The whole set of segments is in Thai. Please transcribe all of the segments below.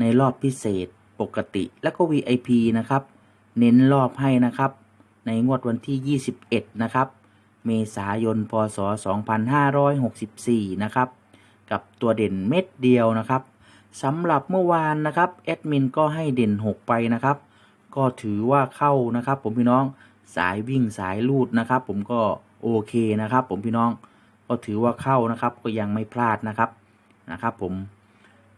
ในรอบพิเศษปกติแล้วก็ VIP นะครับ เน้นรอบให้นะครับ ในงวดวันที่ 21 นะครับ เมษายน พศ 2564 นะครับ กับตัวเด่นเม็ดเดียวนะครับสำหรับเมื่อวานนะครับแอดมินก็ให้เด่น 6 ไปนะครับ ก็ถือว่าเข้านะครับ ผมพี่น้องสายวิ่งสายลูดนะครับ ผมก็โอเคนะครับ ผมพี่น้องก็ถือว่าเข้านะครับก็ยังไม่พลาดนะครับนะครับ ผม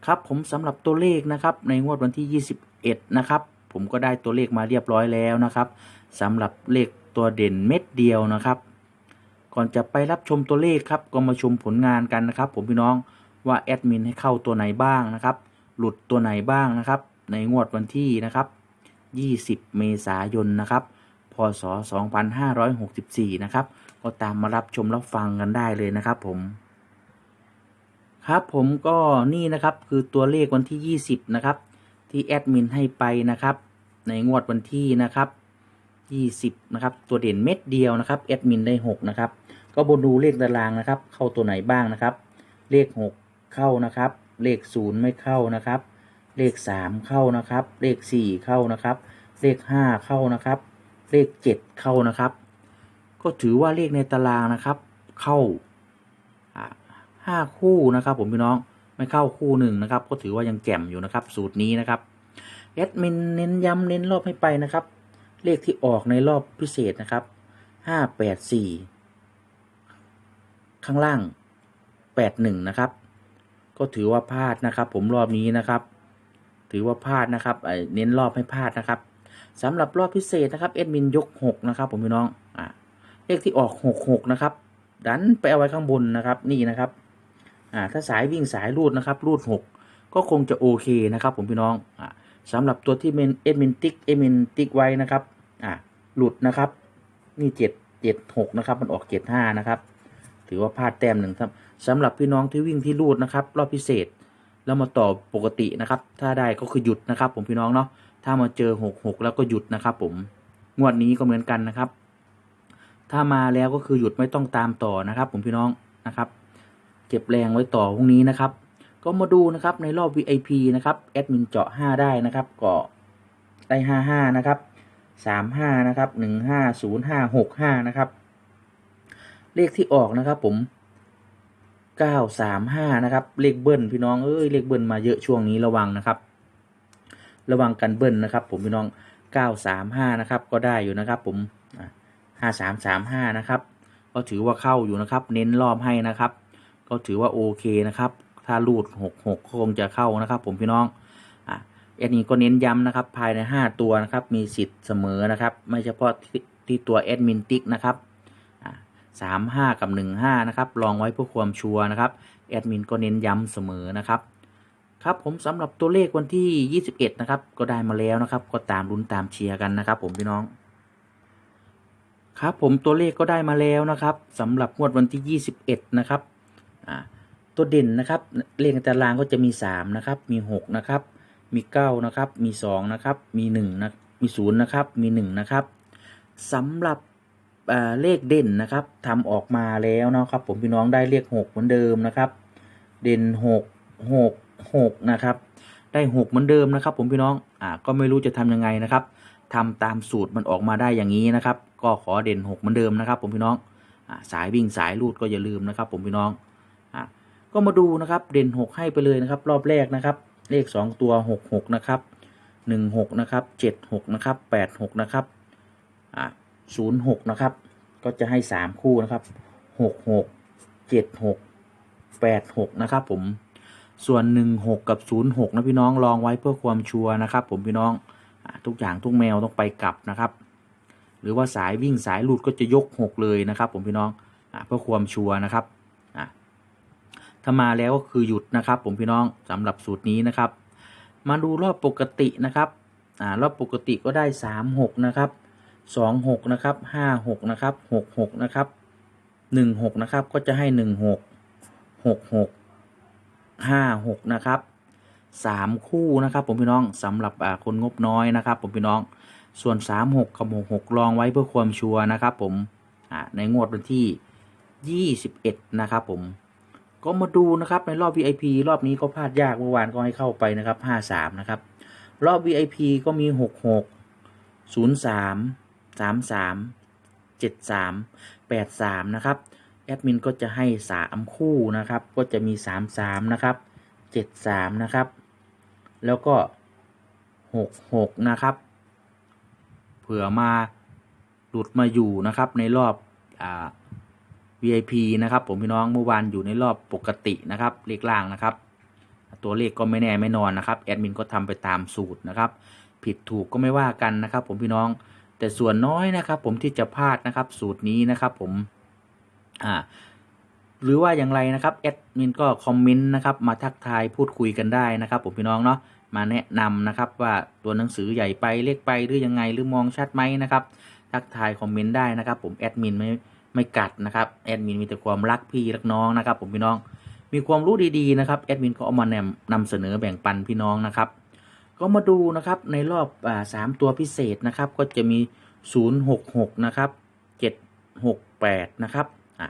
ครับผมสำหรับตัวเลขนะครับในงวดวันที่ 21 นะครับ ผมก็ได้ตัวเลขมาเรียบร้อยแล้วนะครับสำหรับเลขตัวเด่นเม็ดเดียวนะครับ ก่อนจะไปรับชมตัวเลขครับก็มาชมผลงานกันนะครับ ผมพี่น้องว่าแอดมินให้เข้าตัวไหนบ้างนะครับ หลุดตัวไหนบ้างนะครับ ในงวดวันที่นะครับ 20 เมษายนนะครับ พศ 2564 นะครับ ก็ตามมารับชมรับฟังกันได้เลยนะครับผม ครับผมก็นี่นะครับคือตัวเลขวันที่ 20 นะครับ ที่แอดมินให้ไปนะครับ ในงวดวันที่นะครับ 20 นะครับ ตัวเด่นเม็ดเดียวนะครับแอดมินได้ 6 นะครับ ก็บนดูเลขตารางนะครับ เข้าตัวไหนบ้างนะครับ เลข 6 เข้านะครับ เลข 0 ไม่เข้านะครับ เลข 3 เข้านะครับ เลข 4 เข้านะครับ เลข 5 เข้านะครับ เลข 7 เข้านะครับ ก็ถือว่าเลขในตารางนะครับ เข้าอ่า ห้าคู่นะครับ ผมพี่น้องไม่เข้าคู่หนึ่งนะครับ ก็ถือว่ายังแจ่มอยู่นะครับ สูตรนี้นะครับแอดมินเน้นย้ำเน้นรอบให้ไปนะครับ เลขที่ออกในรอบพิเศษนะครับห้าแปดสี่ข้างล่างแปดหนึ่งนะครับ ก็ถือว่าพลาดนะครับ ผมรอบนี้นะครับ ถือว่าพลาดนะครับเออเน้นรอบให้พลาดนะครับสำหรับรอบพิเศษนะครับเอ็ดมินยกหกนะครับ ผมพี่น้องอ่าเลขที่ออกหกหกนะครับ ดันไปเอาไว้ข้างบนนะครับ นี่นะครับ อ่าถ้าสายวิ่งสายรูดนะครับรูดหกก็คงจะโอเคนะครับ ผมพี่น้องอ่าสำหรับตัวที่เมนเอ็ดมินติกเอ็ดมินติกไว้นะครับอ่าหลุดนะครับนี่เจ็ดเจ็ดหกนะครับ มันออกเจ็ดห้านะครับ ถือว่าพลาดแต้มหนึ่งครับสำหรับพี่น้องที่วิ่งที่รูดนะครับ รอบพิเศษแล้วมาต่อปกตินะครับ ถ้าได้ก็คือหยุดนะครับ ผมพี่น้องเนาะถ้ามาเจอหกหกแล้วก็หยุดนะครับ ผมงวดนี้ก็เหมือนกันนะครับ ถ้ามาแล้วก็คือหยุดไม่ต้องตามต่อนะครับ ผมพี่น้องนะครับ เก็บแรงไว้ต่อพรุ่งนี้นะครับ ก็มาดูนะครับในรอบ VIP นะครับแอดมินเจาะ 5 ได้นะครับก็ได้ 55 นะครับ 35 นะครับ 15 05 65 นะครับ เลขที่ออกนะครับผม 935 นะครับ เลขเบิ้ลพี่น้องเอ้ยเลขเบิ้ลมาเยอะช่วงนี้ระวังนะครับ ระวังกันเบิ้ลนะครับ ผมพี่น้อง 935 นะครับ ก็ได้อยู่นะครับ ผม5335 นะครับ ก็ถือว่าเข้าอยู่นะครับ เน้นรอบให้นะครับ ก็ถือว่าโอเคนะครับ ถ้ารูดหกหกคงจะเข้านะครับผมพี่น้องอะอันนี้ก็เน้นย้ำนะครับ ภายใน 5 ตัวนะครับ มีสิทธิ์เสมอนะครับ ไม่เฉพาะที่ที่ตัวแอดมินติ๊กนะครับสามห้ากับหนึ่งห้านะครับ ลองไว้เพื่อความชัวร์นะครับ แอดมินก็เน้นย้ำเสมอนะครับครับผมสำหรับตัวเลขวันที่ 21 นะครับ ก็ได้มาแล้วนะครับ ก็ตามลุ้นตามเชียร์กันนะครับ ผมพี่น้อง ครับผมตัวเลขก็ได้มาแล้วนะครับสำหรับงวดวันที่ 21 นะครับ อ่าตัวเด่นนะครับเลขในตารางก็จะมี3นะครับมี6นะครับมี9นะครับมี2นะครับมี1นะมี0นะครับมี1นะครับสำหรับเลขเด่นนะครับทำออกมาแล้วนะครับ ผมพี่น้องได้เลข6เหมือนเดิมนะครับ เด่น 6 6 6นะครับได้6เหมือนเดิมนะครับ ผมพี่น้องอ่าก็ไม่รู้จะทำยังไงนะครับทำตามสูตรมันออกมาได้อย่างนี้นะครับ ก็ขอเด่น6เหมือนเดิมนะครับ ผมพี่น้องอ่าสายวิ่งสายลูดก็อย่าลืมนะครับ ผมพี่น้อง ก็มาดูนะครับเด่น 6 ให้ไปเลยนะครับ รอบแรกนะครับ เลข 2 ตัว 6 6 นะครับ 1 6 นะครับ 7 6 นะครับ 8 6 นะครับอ่า0 6 นะครับ ก็จะให้ 3 คู่นะครับ 6 6 7 6 8 6 นะครับผมส่วน 1 6 กับ 0 6 นะพี่น้องลองไว้เพื่อความชัวร์นะครับ ผมพี่น้องอทุกอย่างทุกแมวต้องไปกลับนะครับ หรือว่าสายวิ่งสายหลุดก็จะยก 6 เลยนะครับ ผมพี่น้องอเพื่อความชัวร์นะครับ ถ้ามาแล้วก็คือหยุดนะครับ ผมพี่น้องสำหรับสูตรนี้นะครับ มาดูรอบปกตินะครับอ่ารอบปกติก็ได้สามหกนะครับสองหกนะครับห้าหกนะครับหกหกนะครับหนึ่งหกนะครับก็จะให้หนึ่งหกหกหกห้าหกนะครับสามคู่นะครับ ผมพี่น้องสำหรับอ่าคนงบน้อยนะครับ ผมพี่น้องส่วนสามหกกับหกหกลองไว้เพื่อความชัวร์นะครับ ผมอ่าในงวดวันที่ยี่สิบเอ็ดนะครับ ผม ก็มาดูนะครับในรอบ VIP รอบนี้ก็พลาดยากเมื่อวานก็ให้เข้าไปนะครับ53นะครับ รอบ VIP ก็มี 66 03 33 73 83นะครับแอดมินก็จะให้ 3 คู่นะครับ ก็จะมี 33นะครับ73นะครับ แล้วก็ 66นะครับ เผื่อมาหลุดมาอยู่นะครับในรอบอ่า VIP นะครับผมพี่น้องเมื่อวานอยู่ในรอบปกตินะครับเลขล่างนะครับ ตัวเลขก็ไม่แน่ไม่นอนนะครับแอดมินก็ทำไปตามสูตรนะครับ ผิดถูกก็ไม่ว่ากันนะครับ ผมพี่น้องแต่ส่วนน้อยนะครับ ผมที่จะพลาดนะครับ สูตรนี้นะครับ ผมอ่าหรือว่าอย่างไรนะครับแอดมินก็คอมเมนต์นะครับมาทักทายพูดคุยกันได้นะครับ ผมพี่น้องเนาะมาแนะนำนะครับว่าตัวหนังสือใหญ่ไปเล็กไปหรือยังไงหรือมองชัดไหมนะครับ ทักทายคอมเมนต์ได้นะครับ ผมแอดมินไม่ ไม่กัดนะครับแอดมินมีแต่ความรักพี่รักน้องนะครับ ผมพี่น้องมีความรู้ดีๆนะครับแอดมินก็เอามานำนำเสนอแบ่งปันพี่น้องนะครับ ก็มาดูนะครับในรอบอ่าสามตัวพิเศษนะครับ ก็จะมี 066 นะครับ 768 นะครับอะ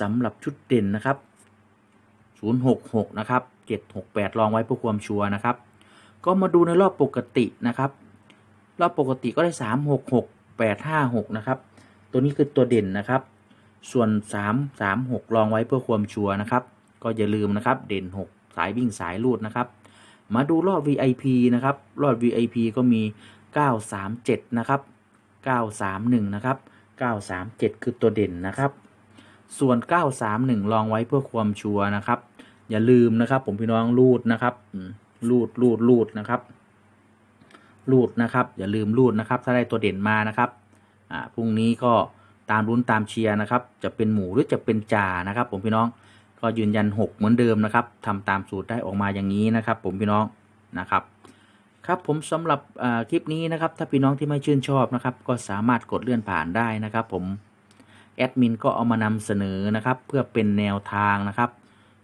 สำหรับชุดเด่นนะครับ 066 นะครับ 768 ลองไว้เพื่อความชัวร์นะครับ ก็มาดูในรอบปกตินะครับ รอบปกติก็ได้ 366 856 นะครับ ตัวนี้คือตัวเด่นนะครับ ส่วน 3 3 6 ลองไว้เพื่อความชัวร์นะครับ ก็อย่าลืมนะครับ เด่น 6 สายวิ่งสายลูดนะครับ มาดูรอบ VIP นะครับ รอบ VIP ก็มี 937 นะครับ 931 นะครับ 937 คือตัวเด่นนะครับ ส่วน 931 ลองไว้เพื่อความชัวร์นะครับ อย่าลืมนะครับผมพี่น้องรูดนะครับอืมรูดรูดรูดนะครับรูดนะครับ อย่าลืมรูดนะครับ ถ้าได้ตัวเด่นมานะครับ อ่าพรุ่งนี้ก็ ตามรุ้นตามเชียร์นะครับ จะเป็นหมูหรือจะเป็นจ่านะครับ ผมพี่น้องก็ยืนยัน 6 เหมือนเดิมนะครับทำตามสูตรได้ออกมาอย่างนี้นะครับ ผมพี่น้องนะครับ ครับผมสำหรับคลิปนี้นะครับ ถ้าพี่น้องที่ไม่ชื่นชอบนะครับ ก็สามารถกดเลื่อนผ่านได้นะครับ ผมแอดมินก็เอามานำเสนอนะครับ เพื่อเป็นแนวทางนะครับ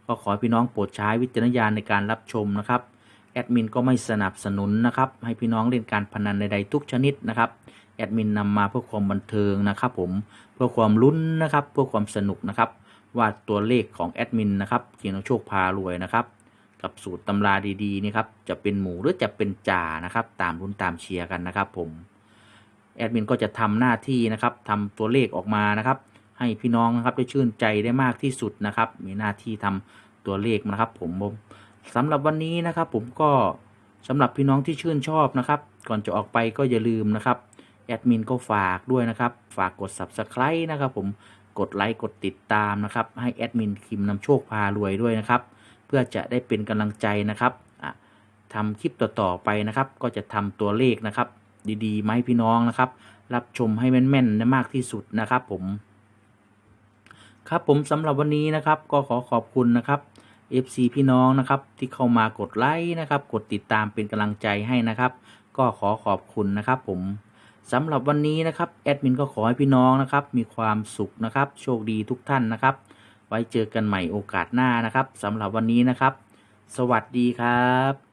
ก็ขอพี่น้องโปรดใช้วิจารณญาณในการรับชมนะครับแอดมินก็ไม่สนับสนุนนะครับ ให้พี่น้องเล่นการพนันใดๆทุกชนิดนะครับ แอดมินนำมาเพื่อความบันเทิงนะครับผมเพื่อความลุ้นนะครับเพื่อความสนุกนะครับว่าตัวเลขของแอดมินนะครับเกียรติโชคพารวยนะครับกับสูตรตำราดีๆนี่ครับจะเป็นหมูหรือจะเป็นจ่านะครับตามรุ้นตามเชียร์กันนะครับผมแอดมินก็จะทำหน้าที่นะครับทำตัวเลขออกมานะครับให้พี่น้องนะครับได้ชื่นใจได้มากที่สุดนะครับมีหน้าที่ทำตัวเลขนะครับผมสำหรับวันนี้นะครับผมก็สำหรับพี่น้องที่ชื่นชอบนะครับ ก่อนจะออกไปก็อย่าลืมนะครับ แอดมินก็ฝากด้วยนะครับ ฝากกด subscribe นะครับผมกดไลค์กดติดตามนะครับ ให้แอดมินคิมนำโชคพารวยด้วยนะครับ เพื่อจะได้เป็นกำลังใจนะครับทำคลิปต่อๆไปนะครับ ก็จะทำตัวเลขนะครับ ดีๆมาให้พี่น้องนะครับ รับชมให้แม่นๆได้มากที่สุดนะครับ ผม ครับผมสำหรับวันนี้นะครับ ก็ขอขอบคุณนะครับ FC พี่น้องนะครับ ที่เข้ามากดไลค์นะครับ กดติดตามเป็นกำลังใจให้นะครับ ก็ขอขอบคุณนะครับ ผม สำหรับวันนี้นะครับแอดมินก็ขอให้พี่น้องนะครับ มีความสุขนะครับ โชคดีทุกท่านนะครับ ไว้เจอกันใหม่โอกาสหน้านะครับสำหรับวันนี้นะครับ สวัสดีครับ